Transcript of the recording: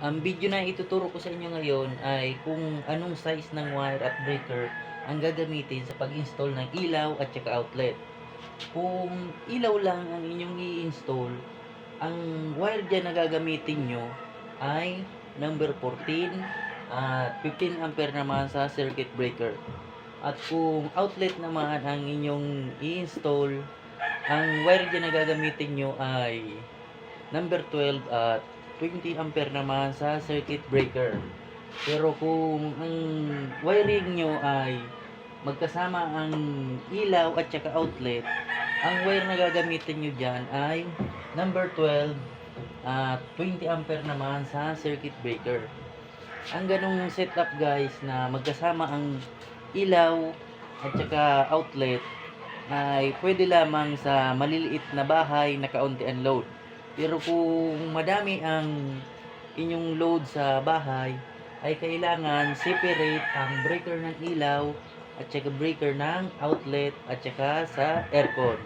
Ang video na ituturo ko sa inyo ngayon ay kung anong size ng wire at breaker ang gagamitin sa pag-install ng ilaw at saka outlet. Kung ilaw lang ang inyong i-install, ang wire dyan na gagamitin nyo ay number 14 at 15 ampere naman sa circuit breaker. At kung outlet naman ang inyong i-install, ang wire dyan na gagamitin nyo ay number 12 at 20 ampere naman sa circuit breaker. Pero kung ang wiring nyo ay magkasama ang ilaw at saka outlet, ang wire na gagamitin nyo dyan ay number 12 at 20 ampere naman sa circuit breaker. Ang ganong setup guys na magkasama ang ilaw at saka outlet ay pwede lamang sa maliliit na bahay na kaunti ang load. Pero kung madami ang inyong load sa bahay, ay kailangan separate ang breaker ng ilaw at saka breaker ng outlet at saka sa aircon.